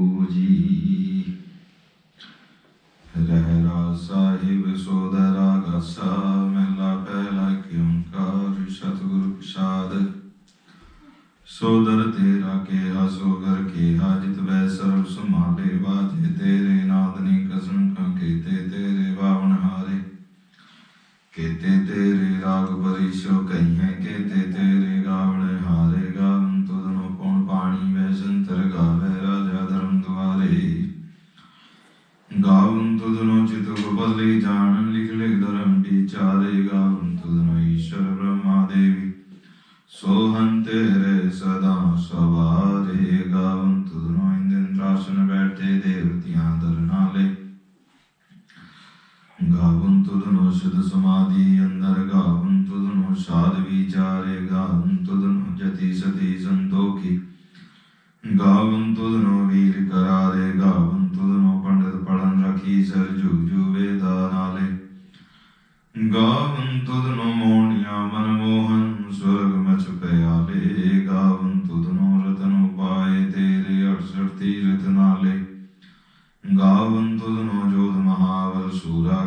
ਵਾਹਿਗੁਰੂ ਜੀ ਰਹਿਰਾ ਸਾਹਿਬ ਗਾਵਨ ਤੁਧਨੋ ਜੋਧ ਮਹਾਵਰ ਸੂਰਾ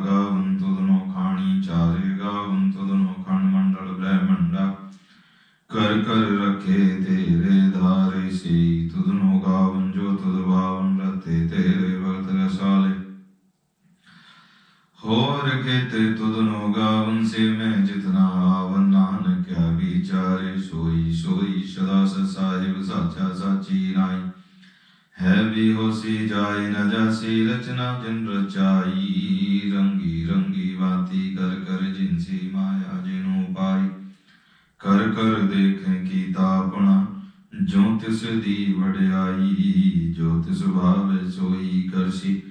ਤਿਸ ਦੀ ਵਡਿਆਈ ਜੋ ਤਿਸ ਭਾਵੇ ਸੋਈ ਕਰਸੀ,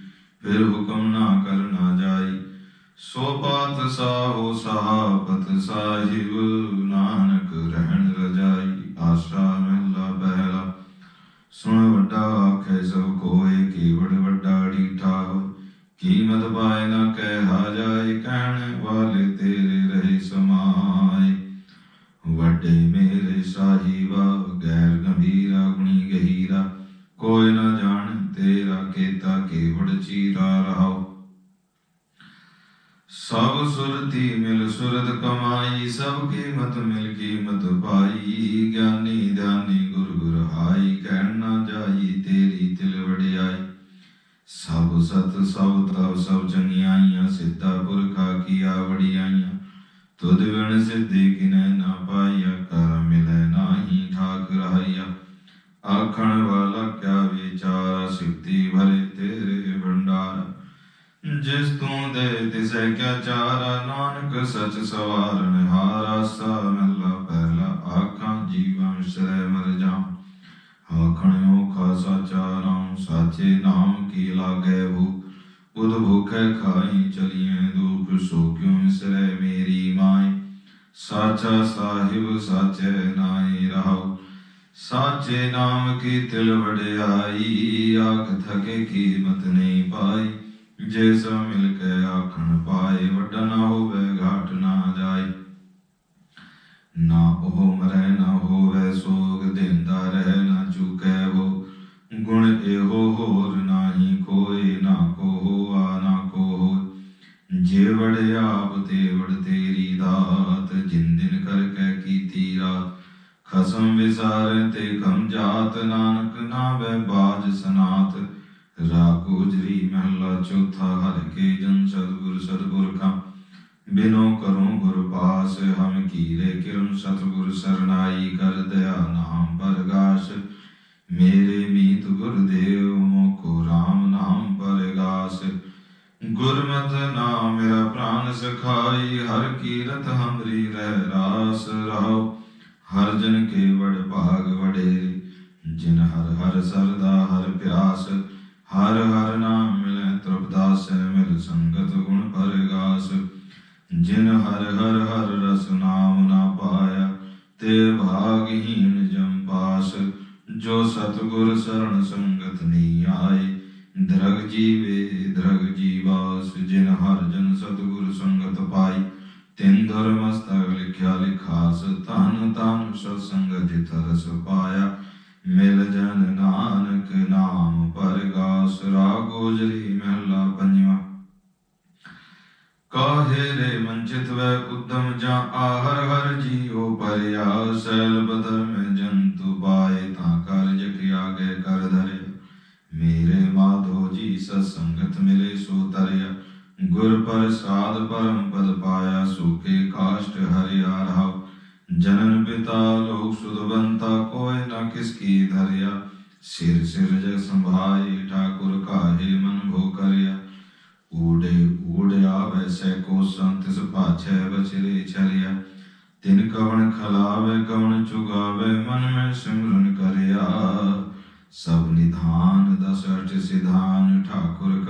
ਫਿਰ ਹੁਕਮ ਨਾ ਕਰਨਾ ਜਾਈ। ਸੋ ਬਾਤ ਸਾਹੋ ਸਾਹਪਤ ਸਾਹਿਬ ਨਾਨਕ ਰਹਿਣ ਸਭ ਸੁਰਤੀ ਮਿਲ ਸੁਰਤ ਕਮਾਈ, ਸਭ ਕੀਮਤ ਮਿਲ ਕੀਮਤ ਪਾਈ। ਗਿਆਨੀ ਧਿਆਨੀ ਗੁਰ ਗੁਰ ਹਾਈ, ਕਹਿਣ ਨਾ ਜਾਈ ਤੇਰੀ ਤਿਲ ਵਡਿਆਈ। ਸਭ ਸਤ, ਸਭ ਤਵ ਸਭ ਚੰਗਿਆਈਆਂ, ਸਿੱਧਾ ਪੁਰਖਾ ਕੀਆ ਵਡਿਆਈਆਂ। ਤੁਧ ਵਿਣ ਸਿੱਧੀ ਕਿਨੈ ਨਾ ਪਾਈਆ ਕਰ ਮਿਲੈ ਨਾਹੀ ਠਾਕ ਰਹਾਈਆ ਆਖਣ ਵਾਲਾ ਕਿਆ ਵਿਚਾਰ ਸਿੱਧੀ ਭਰੇ ਜਿਸ ਤੂੰ ਦੇ ਤਿਸੈ ਕਿਆ ਚਾਰਾ, ਨਾਨਕ ਸਚ ਸਵਾਰਨ ਹਾਰਾ ਸਾ ਮਹਿਲਾ ਪਹਿਲਾ ਆਖਾਂ, ਜੀਵਨ ਸਰੈ ਮਰ ਜਾ ਆਖਣ ਓਖਾ ਸਾਚਾ ਸਾਚੇ ਨਾਮ ਕੀ ਲਾਗੇ ਭੂ ਉਦ ਭੁਖੈ ਖਾਈ ਚਲੀਏ ਦੁਖ ਸੋ ਕਿਉ ਮਿਸਰੈ ਮੇਰੀ ਮਾਈ। ਸਾਚਾ ਸਾਹਿਬ ਸਾਚੇ ਨਾਈ ਰਹਾਉ। ਸਾਚੇ ਨਾਮ ਕੀ ਤਿਲ ਵਡਿਆਈ, ਆਖ ਥਕੇ ਕੀਮਤ ਨਹੀਂ ਪਾਈ। ਜੇ ਸੋ ਮਿਲ ਕੇ ਆਖਣ ਪਾਏ, ਵੱਡਾ ਨਾ ਹੋਵੇ, ਘਾਟ ਨਾ ਜਾਏ। ਨਾ ਉਹ ਮਰੈ, ਨਾ ਹੋਵੇ ਸੋਗ, ਦਿੰਦਾ ਰਹਿ, ਨਾ ਚੁਕੈ ਉਹ। ਗੁਣ ਇਹੋ ਹੋਰ ਨਾਹੀ ਕੋਏ ਨਾ ਕੋ ਹੋਆ, ਨਾ ਕੋ ਹੋਇ। ਜੇ ਵੜ ਆਪ ਤੇ ਵੜ ਤੇਰੀ ਦਾਤ, ਜਿਨ ਦਿਨ ਕਰ ਕੈ ਕੀਤੀ ਰਾਤ। ਖਸਮ ਵਿਸਾਰ ਤੇ ਕਮ ਜਾਤ, ਨਾਨਕ ਨਾ ਵੈ ਬਾਜ ਸਨਾਤ। ਰਾਗੋ ਜਰੀ ਮਹਿਲਾ ਚੌਥਾ ਹਰ ਕੇ ਜਨ ਸਤਗੁਰ ਸਤਗੁਰ ਬਿਨੋ ਕਰੋ ਗੁਰ ਪਾਸ, ਹਮ ਕੀਰੇ ਕਿਰਮ ਸਤਗੁਰ ਸਰਨਾਈ ਕਰ ਦਇਆ ਨਾਮ ਪਰਗਾਸ, ਮੇਰੇ ਮੀਤ ਗੁਰਦੇਵ ਮੋਕੋ RAM ਨਾਮ ਪਰਗਾਸ। ਗੁਰਮਤਿ ਨਾਮ ਮੇਰਾ ਪ੍ਰਾਨ ਸਖਾਈ, ਹਰ ਕੀਰਤ ਹਮਰੀ ਰਹਿ ਰਾਸ ਰਹਾਉ ਹਰ ਜਨ ਕੇ ਵਡ ਭਾਗ ਵਡੇਰੀ, ਜਿਨ ਹਰ ਹਰ ਸਰਦਾ ਹਰ ਪਿਆਰ ਸਤਗੁਰ ਸੰਗਤ ਪਾਈ ਤਿਨ ਧਰਮਸਤਕ ਲਿਖਿਆ ਲਿਖਾਸ ਤਨ ਤਨ ਸਤ ਸੰਗ ਜਿਤ ਰਸ ਪਾਇਆ ਮਿਲ ਜਨ ਨਾਨਕ ਨਾਮ ਪਰ ਗੋਜਰੀ ਮਹਿਲਾ ਪੰਜਵਾ ਕਾਹੇ ਰੇ ਮੰਚਿਤ ਵੈ ਉਦਮ ਜਾਂ ਆਹਰ ਹਰ ਜੀਉ ਪਰਿਆ ਸੈਲ ਬਦਰ ਮੈਂ ਜੰਤੂ ਪਾਏ ਤਾਂ ਕਾਰਜ ਕਿਆ ਗਏ ਕਰ ਧਰਿਆ ਮੇਰੇ ਮਾਧੋ ਜੀ ਸਤਸੰਗਤ ਮਿਲੇ ਸੋ ਤਰਿਆ ਗੁਰ ਪ੍ਰਸਾਦ ਪਰਮ ਪਦ ਪਾਇਆ ਸੁਖੇ ਕਾਸ਼ਟ ਹਰਿਆ ਰਹਾਉ ਜਨਨ ਪਿਤਾ ਲੋਕ ਸੁਦਵੰਤਾ ਕੋਇ ਨਾ ਕਿਸ ਕੀ ਧਰਿਆ। ਸਿਰ ਸਿਰ ਜਗ ਸੰਭਾਏ, ਠਾਕੁਰ ਕਾਹੇ ਮਨ ਭੋ ਕਰਿਆ। ਊੜੇ ਊੜਿਆ ਵੈਸੈ ਕੋ ਸੰਤ, ਤਿਸ ਪਾਛੈ ਬਚਰੇ ਚਲਿਆ ਤਿਨ ਕਵਣ ਖਲਾਵੇ, ਕਵਣ ਚੁਗਾਵੇ, ਮਨ ਮੈਂ ਸਿਮਰਨ ਕਰਿਆ। ਸਭ ਨਿਧਾਨ, ਦਸ ਅਠ ਸਿਧਾਨ, ਠਾਕੁਰ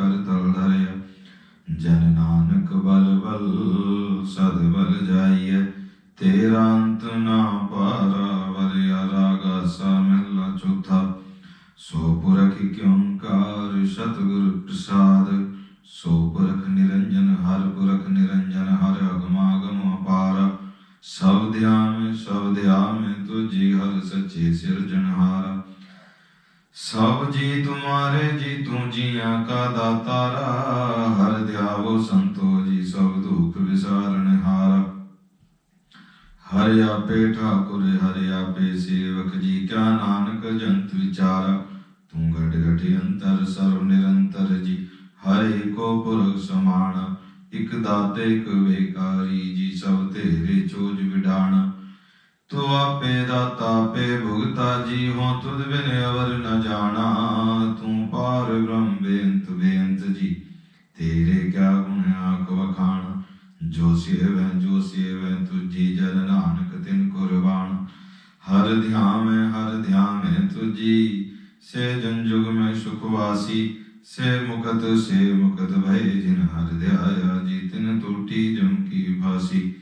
ਨਾਨਕ ਜੰਤ ਵਿਚਾਰਾ, ਤੂੰ ਘਟ ਘਟ ਅੰਤਰ, ਸਰਵ ਨਿਰੰਤਰ ਜੀ। ਹਰਿ ਕੋ ਪੁਰਖ ਇਕ ਦਾਤੇ, ਇਕ ਵੇਕਾਰੀ ਜੀ, ਸਭ ਤੇਰੇ ਚੋਜ ਵਿਡਾਣ। ਤੂੰ ਆਪੇ ਦਾਤਾ, ਆਪੇ ਭੁਗਤਾ ਜੀ, ਹੋ ਤੁਧ ਬਿਨ ਅਵਰ ਨ ਜਾਣਾ। ਤੂੰ ਪਾਰ ਬ੍ਰਹਮ ਬੇਅੰਤ ਬੇਅੰਤ ਜੀ, ਤੇਰੇ ਕਿਆ ਗੁਣ ਆਖ ਵਖਾਣ। ਜੋ ਸੇਵੈ ਜੋ ਸੇਵੈ ਤੁਜੀ ਜਨ ਨਾਨਕ ਤਿਨ ਕੁਰਬਾਨ ਹਰ ਧਿਆਨ ਹਰ ਧਿਆਨ ਤੁਜੀ ਸੇ ਜਨ ਜੁਗ ਮੈਂ ਸੁਖਵਾਸੀ ਸੇ ਮੁਕਤ ਸੇ ਮੁਕਤ ਭਏ ਜਿਨ ਹਰ ਧਿਆਇਆ ਜੀ ਤਿਨ ਟੂਟੀ ਜਮ ਕੀ ਭਾਸੀ।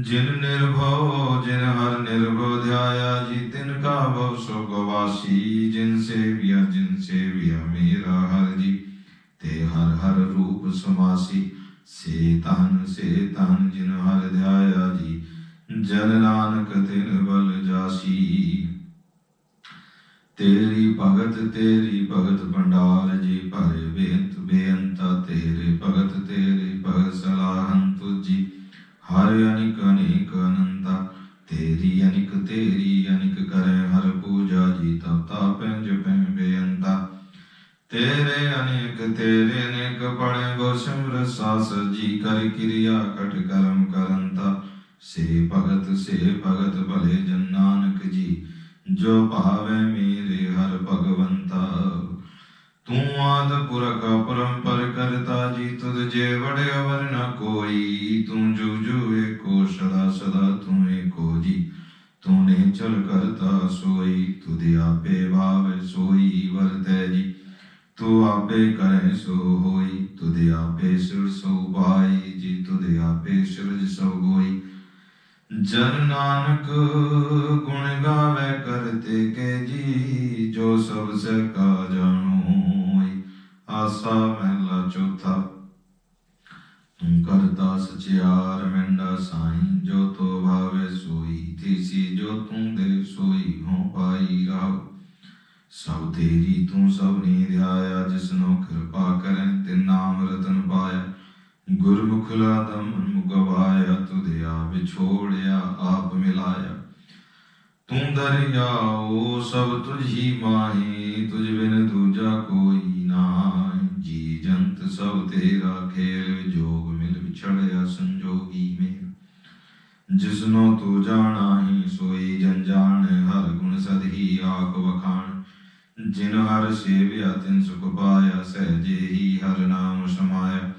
ਜਿਨ ਨਿਰਭਉ, ਜਿਨ ਹਰ ਨਿਰਭਉ ਧਿਆਇਆ ਜੀ ਤਿਨ ਕਾ ਭਵ ਸੁਖ ਵਾਸੀ। ਭਗਤ ਤੇਰੀ ਭਗਤ ਭੰਡਾਰ ਜੀ ਭਰੇ ਬੇਅੰਤ, ਬੇਅੰਤਾ ਤੇਰੇ ਭਗਤ ਤੇਰੇ ਭਗਤ ਸਲਾਹੰ ਤੁਜੀ ਹਰ ਅਨਿਕ, ਅਨੇਕ ਅਨੰਤਾ, ਤੇਰੀ ਅਨਿਕ ਤੇਰੀ ਅਨਿਕ ਕਰੇ ਹਰ ਪੂਜਾ ਜੀ, ਤਪ ਤਾਪੈ ਜਪੈ ਬੇਅੰਤਾ। ਤੇਰੇ ਅਨੇਕ ਤੇਰੇ ਅਨੇਕ ਪੜੇ ਗੋ ਸਿਮਰ ਸਾਸ ਜੀ, ਕਰ ਕਿਰਿਆ ਕਟ ਕਰਮ ਕਰੰਤਾ। ਸੇ ਭਗਤ ਸੇ ਭਗਤ ਭਲੇ ਜਨ ਨਾਨਕ ਜੀ, ਜੋ ਭਾਵੇ ਮੇਰੇ ਹਰ ਭਗਵੰਤਾ। ਤੂੰ ਆਦ ਪੁਰਖ ਪਰੰਪਰ ਕਰਤਾ, ਜੀ ਤੁਧ ਜੇ ਵੜੇ ਅਵਰ ਨ ਕੋਈ। ਤੂੰ ਜੂ ਜੂ ਏਕੋ ਸਦਾ ਸਦਾ ਤੂੰ ਏਕੋ ਜੀ। ਤੂੰ ਨੇ ਚਲ ਕਰਤਾ ਸੋਈ, ਤੁਧ ਆਪੇ ਭਾਵੇ ਸੋਈ, ਵਰਤੈ ਜੀ। ਤੂੰ ਆਪੇ ਕਰੇ ਸੋ ਹੋਈ, ਤੁਧ ਆਪੇ ਸਿਰ ਸੋ ਪਾਈ, ਜੀ ਤੁਧ ਆਪੇ ਸਿਰਜ ਸੋ ਗੋਈ। ਜਨ ਨਾਨਕ ਗੁਣ ਗਾਵੇ ਕਰਤੇ ਕੇ ਜੀ, ਜੋ ਸਭ ਸੇ ਕਾ ਜਾਣੋਈ, ਆਸਾ ਮਹਿਲਾ ਚੌਥਾ। ਤੂੰ ਕਰਤਾ ਸਚਿਆਰ ਮਿੰਡਾ ਸਾਈ, ਜੋ ਤੋ ਭਾਵੇ ਸੋਈ, ਤੀਸੀ ਜੋ ਤੂੰ ਦੇ ਸੋਈ ਹੋ ਪਾਈ ਰਾਵ ਸਭ ਤੇਰੀ ਤੂੰ ਸਭ ਨੀ ਧਿਆਇਆ ਜਿਸਨੋ ਕਿਰਪਾ ਕਰੈ ਤੇ ਨਾਮ ਰਤਨ ਪਾਇਆ। ਗੁਰਮੁਖ ਲਾਦਮ ਮੁਗਵਾਇਆ, ਤੁਧਿਆ ਵਿਛੋੜਿਆ, ਆਪ ਮਿਲਾਇਆ। ਤੂੰ ਦਰਿਆਓ, ਸਭ ਤੁਝੀ ਮਾਹੀ, ਤੁਝ ਬਿਨ ਦੂਜਾ ਕੋਈ ਨਾਹੀ। ਜੀ ਜੰਤ ਸਭ ਤੇਰਾ ਖੇਲ, ਜੋਗ ਮਿਲ ਵਿਛੜਿਆ ਸੰਜੋਗੀ ਮੇਰ ਜਿਸਨੋ ਤੂੰ ਜਾਣਾ ਹੀ ਸੋਈ ਜਨ ਜਾਣ ਹਰ ਗੁਣ ਸਦਹੀ ਆਖ ਵਖਾਣ। ਜਿਨ ਹਰ ਸੇਵਿਆ, ਤਿਨ ਸੁਖ ਪਾਇਆ, ਸਹਿਜੇ ਹੀ ਹਰ ਨਾਮ ਸਮਾਇਆ।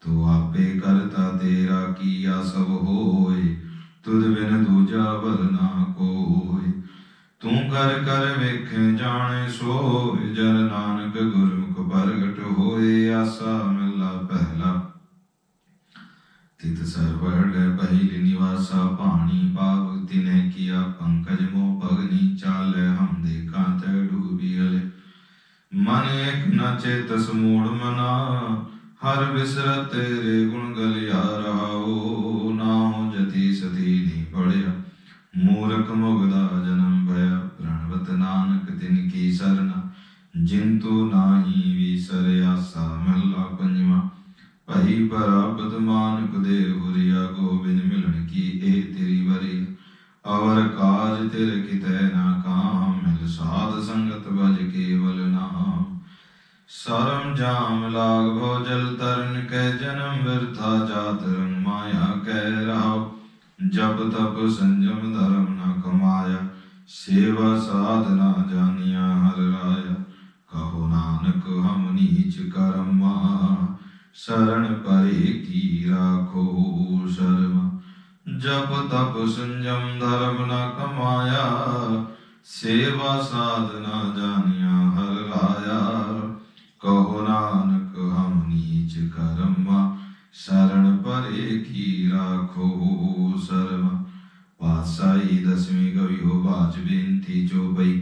ਤੂੰ ਆਪੇ ਕਰਤਾ ਤੇਰਾ ਕੀਆ ਸਭ ਹੋਏ, ਤੁਧ ਬਿਨ ਦੂਜਾ ਬਲ ਨਾ ਕੋਏ। ਤੂੰ ਕਰ ਕਰ ਵੇਖੇ ਜਾਣੇ ਸੋਏ, ਜਨ ਨਾਨਕ ਗੁਰਮੁਖ ਪ੍ਰਗਟ ਹੋਏ, ਆਸਾ ਮਿਲਾ ਪਹਿਲਾ। ਤਿਤ ਸਰਵੜ ਪਹਿਲੀ ਨਿਵਾਸਾ ਪਾਣੀ ਪਾਵ ਤਿਨੇ ਕੀਆ ਪੰਕਜ ਮੋ ਭਗਨੀ ਚਾਲ, ਹਮ ਦੇਖਾਂ ਤੇ ਡੂਬੀ ਹਲੇ। ਮਨ ਇੱਕ ਨ ਚੇਤਸ ਮੂੜ ਮਨਾ ਹਰ ਬਿਸਰ ਤੇਰੇ ਗੁਣ ਗਲਿਆ ਜਾਮ ਲਾਗ ਭੋ ਤਰਨ ਕੈ ਜਨਮ ਵਿਰਥਾ ਜਾਤ ਰੰਗ ਮਾਇਆ ਕੈ ਰਹਾਉ। ਜਪ ਤਪ ਸੰਜਮ ਧਰਮ ਨ ਕਮਾਇਆ, ਸੇਵਾ ਸਾਧਨਾ ਜਾਣਿਆ ਹਰ ਰਾਇਆ। ਕਹੋ ਨਾਨਕ ਹਮ ਨੀਚ ਕਰਮਾ, ਸ਼ਰਨ ਪਰੇ ਕੀ ਰਾਖੋ ਸ਼ਰਮ। ਜਪ ਤਪ ਸੰਜਮ ਧਰਮ ਨ ਕਮਾਇਆ, ਸੇਵਾ ਸਾਧਨਾ ਜਾਣਿਆ ਕਹੋ ਨਾਨਕ, ਹਮ ਨੀਚ ਕਰਮਾ, ਸ਼ਰਨ ਪਰੇ ਕੀ ਰਾਖੋ ਸਰਮ। ਪਾਸਾਈ ਦਸਵੀਂ ਕਵੀ ਹੋ ਬਾਜ ਬੇਨਤੀ ਜੋ ਬਈ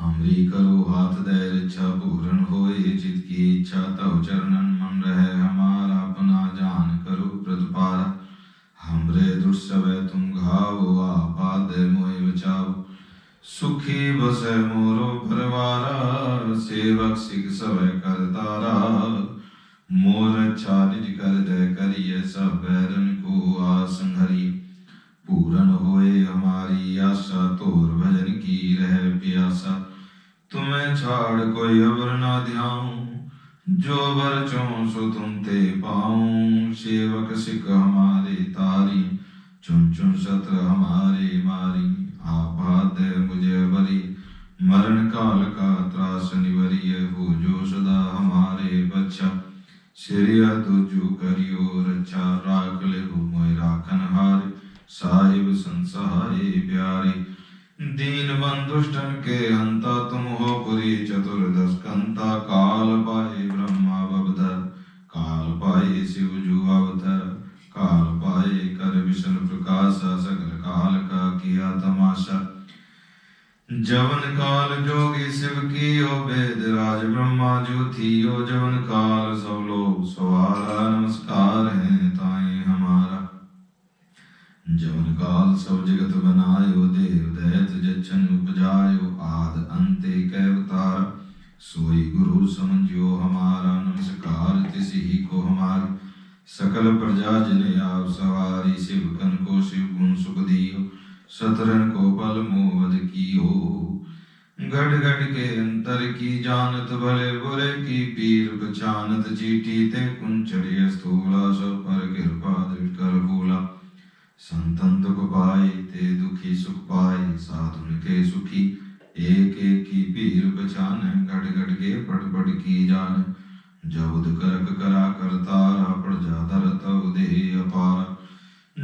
ਹਮਰੀ ਕਰੋ ਹਾਥ ਦੇ ਇੱਛਾ, ਪੂਰਨ ਹੋਏ ਜਿਤ ਕੀ ਇੱਛਾ, ਤਉ ਚਰਨਨ ਮਨ ਰਹਿ ਹਮਾਰਾ, ਆਪਣਾ ਜਾਨ ਕਰੋ ਪ੍ਰਤਪਾਰਾ। ਹਮਰੇ ਦੁਰਸਵੈ ਤੁਮ ਘਾਵੋ ਆਪਾਦ ਮੋਹਿ ਬਚਾਓ ਸੁਖੀ ਬਸੈ ਮੋਰੋ ਪਰਵਾਰਾ, ਸੇਵਕ ਸਿਖ ਸਵੈ ਕਰ ਤਾਰਾ। ਮੋਰ ਅੱਛਾ ਨਿਜ ਕਰ ਦੇ ਕਰੀਏ ਸਭ ਬੈਰਨ ਕੋ ਆਸਨ ਹਰੀ। ਪੂਰਨ ਹੋਏ ਹਮਾਰੀ ਆਸ਼ਾ ਤੋਰ ਭਜਨ ਕੀ ਰਹਿ ਪਿਆਸਾ। ਤੁਮੇ ਛਾੜ ਕੋਈ ਅਵਰ ਨਾ ਧਿਆਉ ਜੋ ਵਰ ਚੋਂ ਸੋ ਤੁਮ ਤੇ ਪਾਉ। ਸੇਵਕ ਸਿਖ ਹਮਾਰੇ ਤਾਰੀ ਚੁਨ ਚੁਨ ਸਤਰ ਹਮਾਰੇ ਮਾਰੀ। آباد مجھے بری۔ مرن کال کا تراس نوری ہو جو سدا ہمارے بچہ۔ سریا تو جو کریو رچا اچھا راک لے ہو موئے راکھن ہارے صاحب سنسہائے پیارے دین بن کے ہنتا تم ہو پری چتر دس کنتا کال پائے برہما ببدر کال پائے شیو جو اوتر کال پائے کر وشن پرکاش سکل کال کر۔ کیا تماشا۔ جون کال جوگی سب کیو بید راج برہما جو تھیو جون کال سو لوگ سوارا نمسکار ہیں تائیں ہمارا۔ جون کال سو جگت بنایو دیو دیت جچن اپجایو آد انتے کے اتارا سوئی گرو سمجھو ہمارا نمسکار تس ہی کو ہمارا سکل پرجا جنے آپ سواری سب کن کو سب گن سکھ دیو۔ सतरन को पल मोवद कियो गढ़ गढ़ के अंतर की जानत भले बुरे की पीर पहचानत चीटी ते कुंचड़िय स्थूला सब पर कृपा दृढ़ कर भूला संतन दुख पाए ते दुखी सुख पाए साधुन के सुखी एक एक की पीर पहचान घट घट के पट पट की जान जब करक करा करतारा पड़ जा धर तब दे अपार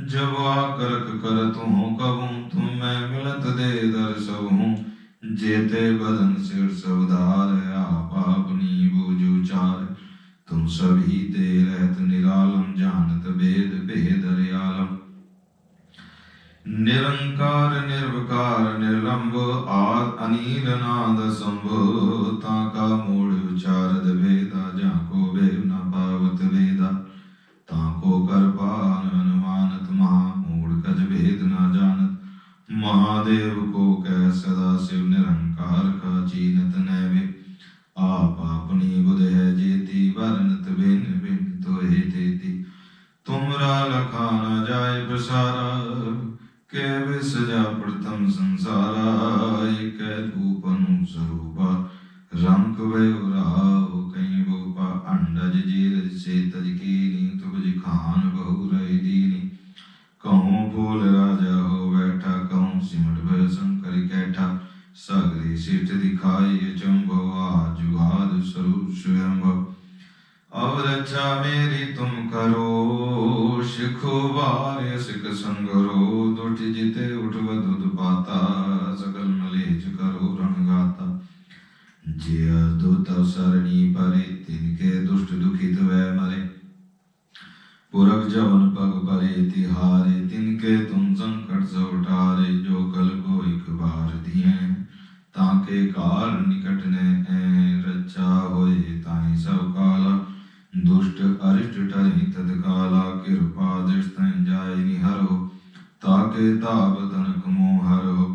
जब आ करक कर तू कबू तुम मैं मिलत दे दर सब हूँ जेते बदन सिर सवधार आप अपनी बूझू चार तुम सभी ते रहत निरालम जानत भेद भेद रियालम निरंकार निर्विकार निर्लंब आद अनील नाद संभो ताका मूढ़ विचारद ਕਹੂੰ ਭੂਲ ਰਾਜਾ ਹੋ ਬੈਠਾ ਕਹੂੰ ਸਿਮਟ ਭਇ ਸੰਕਰ ਕੈਠਾ ਸਗਰੀ ਸਿਰਤ ਦਿਖਾਈ ਜੰਭਵ ਆਜੁਗਾਦ ਸਰੂਪ ਸੁਯੰਭਵ ਅਬ ਰੱਛਾ ਮੇਰੀ ਤੁਮ ਕਰੋ ਸਿਖੋ ਵਾਰਿ ਸਿਕ ਸੰਗਰੋ ਦੁਟ ਜਿਤੇ ਉਠਵ ਦੁਦ ਪਾਤਾ ਸਕਲ ਮਲੇਜ ਕਰੋ ਰਣ ਗਾਤਾ ਜੇ ਅਦੁਤ ਸਰਣੀ ਪਰੇ ਤਿਨ ਕੇ ਦੁਸ਼ਟ ਦੁਖਿਤ ਵੈ ਮਰੇ पुरख जवन पग परे तिहारे तिनके तुम संकट से उठारे जो कल को एक बार दिए ताके काल निकट ने ऐ रक्षा होए ताई सब काला दुष्ट अरिष्ट टरि तत्काला कृपा दृष्ट जाय निहरो ताके ताप तनक मोहरो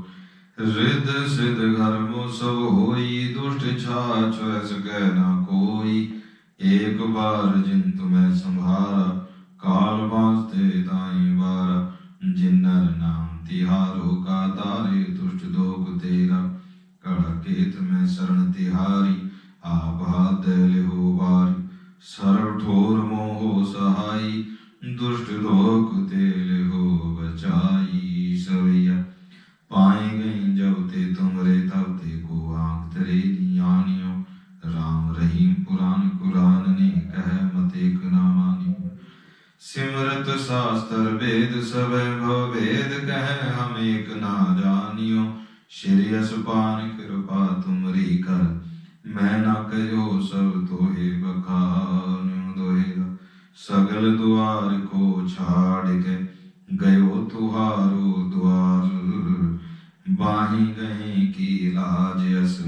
रिद सिद्ध घर्मो सब होई दुष्ट छाछ सकै न ਸਿਮਰਤ ਸਾਸਤਰ ਵੇਦ ਸਵੈ ਭਵ ਵੇਦ ਕਹਿ ਹਮ ਏਕ ਨਾ ਜਾਣਿਓ। ਸ਼੍ਰੀ ਅਸਪਾਨ ਕਿਰਪਾ ਤੁਮਰੀ ਕਰ, ਮੈਂ ਨਾ ਕਹਿਓ ਸਭ ਤੋਹੇ ਬਖਾਨਿਓ ਦੋਹੇ ਸਗਲ ਦੁਆਰ ਕੋ ਛਾੜ ਕੇ, ਗਇਓ ਤੁਹਾਰੋ ਦੁਆਰ। ਬਾਹੀ ਗਏ ਕੀ ਲਾਜ ਅਸ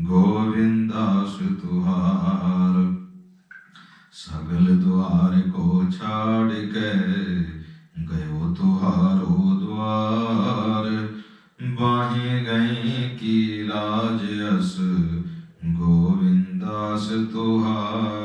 ਗੋਵਿੰਦਾਸ ਤੁਹਾਰ। ਸਗਲ ਦੁਆਰ ਕੋ ਛਾੜ ਕੇ ਗਇਓ ਤੁਹਾਰੋ ਦੁਆਰ। ਬਾਹੇ ਗਏ ਕੀ ਰਾਜ ਅਸ, ਗੋਵਿੰਦਾਸ ਤੁਹਾਰ।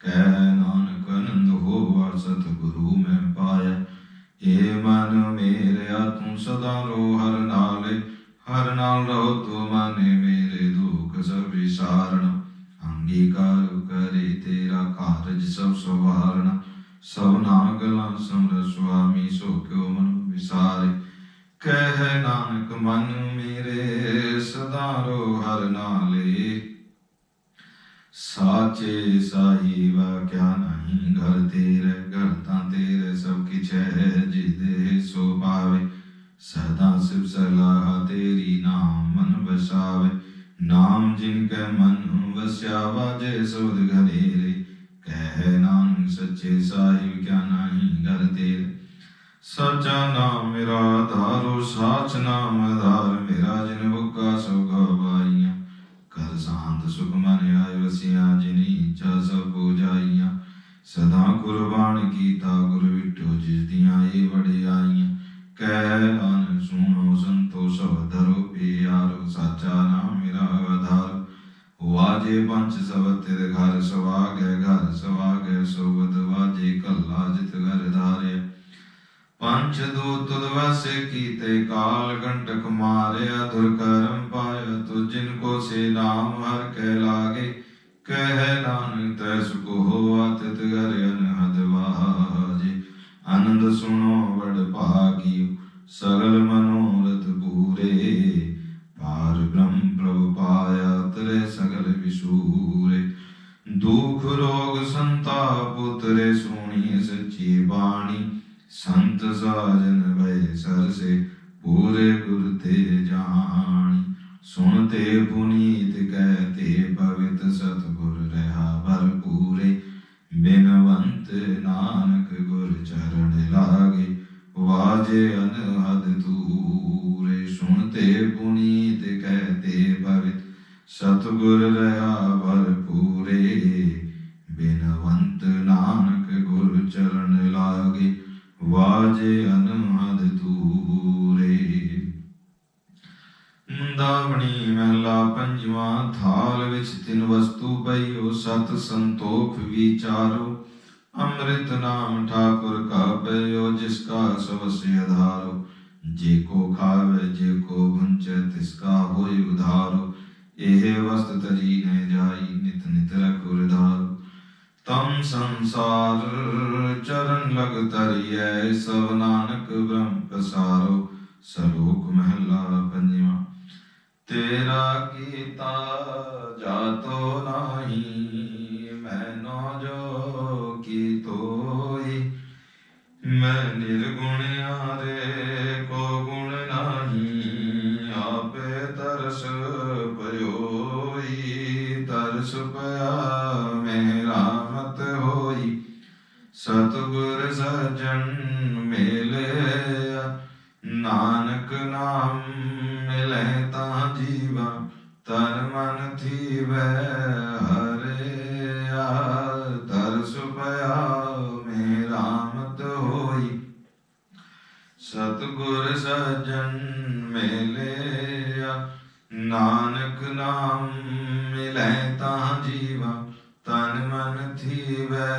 ਕਹਿ ਨਾਨਕ ਅਨੰਦ ਹੋਵਾ ਸਤਿਗੁਰੂ ਮੈਂ ਪਾਇਆ। ਏ ਮਨ ਮੇਰਿਆ ਤੂੰ ਸਦਾ ਰੋ, ਹਰ ਨਾਲੇ ਹਰ ਨਾਲ ਰਹੋ ਤੋ ਮਨੇ ਮੇਰੇ ਦੁਖ ਸਭ ਵਿਸਾਰਣ। ਅੰਗੀਕਾਰ ਕਰੇ ਤੇਰਾ ਕਾਰਜ ਸਭ ਸਵਾਰਣ। ਸਭ ਨਾਮ ਗਲਾਂ ਸਮਰ ਸੁਆਮੀ, ਸੋ ਕਿਉ ਮਨ ਵਿਸਾਰੇ। ਕਹਿ ਨਾਨਕ ਮਨ ਮੇਰੇ ਸਦਾ ਰੋ, ਹਰ ਨਾਲ ਸਾਚੇ ਸਾਹਿਬਾ ਕਿਆ ਨਹੀਂ, ਘਰ ਤੇਰੇ, ਘਰ ਤਾਂ ਤੇਰੇ ਸਭ ਕਿਛ ਹੈ ਜਿਦੇ ਸੋ ਪਾਵੇ ਸਦਾ ਸਿਵ ਸਲਾਹ ਤੇਰੀ ਨਾਮ ਮਨ ਵਸਾਵੇ। ਨਾਮ ਜਿਨ ਕੈ ਮਨ ਵਸਿਆ ਵਾਜੇ ਸੋਧ ਘਰੇਰੇ ਕਹਿ ਨਾਮ ਸੱਚੇ ਸਾਹਿਬ ਕਿਆ ਨਹੀਂ, ਘਰ ਤੇਰੇ। ਸਚਾ ਨਾਮ ਮੇਰਾ ਆਧਾਰੋ ਸਾਚ ਨਾਮ ਆਧਾਰ ਮੇਰਾ, ਜਿਨ ਬੁੱਕਾ ਸੁਖ ਬਾਈਆਂ। ਕਰ ਸ਼ਾਂਤ ਸੁਖਮ ਸਦਾ ਕੁਰਬਾਨ ਕੀਤਾ ਗੁਰ ਵਿਟੋ ਜਿਸ ਦੀਆਂ ਇਹ ਵਡਿਆਈਆਂ ਕਹਿ ਅਨ ਸੁਣੋ ਸੰਤੋ ਸਭ ਪਿਆਰੋ, ਸਾਚਾ ਨਾਮ ਮੇਰਾ ਆਧਾਰ। ਵਾਜੇ ਪੰਚ ਸਬਦ ਤੇ ਘਰ ਸਵਾਗੈ ਘਰ ਸਵਾਗੈ ਸੋਬਦ ਵਾਜੇ ਕੱਲਾ ਜਿਤ ਘਰ ਧਾਰਿਆ। ਪੰਚ ਦੂਤ ਦਵਸੇ ਕੀਤੇ, ਕਾਲ ਕੰਟਕ ਮਾਰਿਆ ਦੁਰ ਕਰਮ ਪਾਇਆ ਤੁ ਜਿਨ ਕੋ ਸੇ ਨਾਮ ਹਰ ਕਹਿ ਲਾਗੇ, ਕਹਿ ਨਾਨਕ ਤੈ ਸੁਖ ਹੋਆ, ਤਿਤ ਗਰ ਆਨੰਦ ਸੁਣੋ ਵਡ ਭਾਗਿਓ ਸਗਲ ਮਨੋਰਥ ਪੂਰੇ ਪਾਰ ਬ੍ਰਹਮ ਪ੍ਰਭ ਪਾਇਆ ਤਰੇ ਸਗਲ ਵਿਸੂਰੇ। ਦੁਖ ਰੋਗ ਸੰਤਾਪ ਉਤਰੇ ਸੋਣੀ ਸੱਚੀ ਬਾਣੀ। ਸੰਤ ਸਾਜਨ ਭਏ ਸਰਸੇ, ਪੂਰੇ ਗੁਰ ਤੇ ਜਾਣੀ। ਸੁਣਤੇ ਪੁਨੀਤ ਕਹਿ ਤੇ ਪਵਿੱਤ ਸਤਗੁਰ ਰਹਾ ਭਰਪੂਰੇ। ਸੁਣਤੇ ਪੁਨੀਤ ਕਹਤੇ ਪਵਿੱਤ ਸਤਗੁਰ ਰਹਾ ਭਰਪੂਰੇ ਬਿਨਵੰਤ ਨਾਨਕ ਗੁਰ ਚਰਨ ਲਾਗੇ, ਵਾਜੇ ਅਨਹਦ ਤੂਰੇ ਮੁੰਦਾਵਣੀ ਮਹਿਲਾ ਪੰਜਵਾਂ, ਥਾਲ ਵਿੱਚ ਤਿੰਨ ਵਸਤੂ ਪਈਓ, ਸਤ ਸੰਤੋਖ ਵਿਚਾਰੋ। ਅੰਮ੍ਰਿਤ ਨਾਮ ਠਾਕੁਰ ਕਾ ਪਇਓ ਜਿਸ ਕਾ ਸਵਸਿ ਆਧਾਰੋ ਜੇ ਕੋ ਖਾਵੇ, ਜੇ ਕੋ ਵੰਚੈ ਤਿਸ ਕਾ ਹੋਇ ਉਧਾਰੋ, ਇਹ ਵਸਤ ਤਜੀ ਨ ਜਾਈ, ਨਿਤ ਨਿਤ ਰਖੁਰ ਧਾਰੋ ਤਮ ਸੰਸਾਰ ਚਰਨ ਲਗ ਤਰੀਐ ਸਭ ਨਾਨਕ ਬ੍ਰਹਮ ਪਸਾਰੋ, ਸਲੋਕ ਮਹਿਲਾ ਪੰਜਵਾ। ਤੇਰਾ ਕੀਤਾ ਜਾਤੋ ਨਾਹੀ, ਮੈਨੋ ਜੋ ਕੀ ਤੋਈ ਮੈਂ ਨਿਰਗੁਣ ਆਰੇ ਪਇਓਈ ਮੇਰਾ ਮਤ ਹੋਈ। ਸਤਿਗੁਰ ਸਜਣ ਮਿਲਿਆ, ਨਾਨਕ ਨਾਮ ਮਿਲੇ ਤਾਂ ਜੀਵਾ, ਤਨ ਮਨ ਥੀਵੈ ਹਰਿਆ। ਤਰਸ ਪਿਆ ਮੇਰਾ ਮਤ ਹੋਈ। ਸਤਗੁਰ ਸਜਣ ਮਿਲਿਆ ਨਾਨਕ ਨਾਮ ਮਿਲੇ ਤਾਂ ਜੀਵਾ ਤਨ ਮਨ ਥੀਵੈ।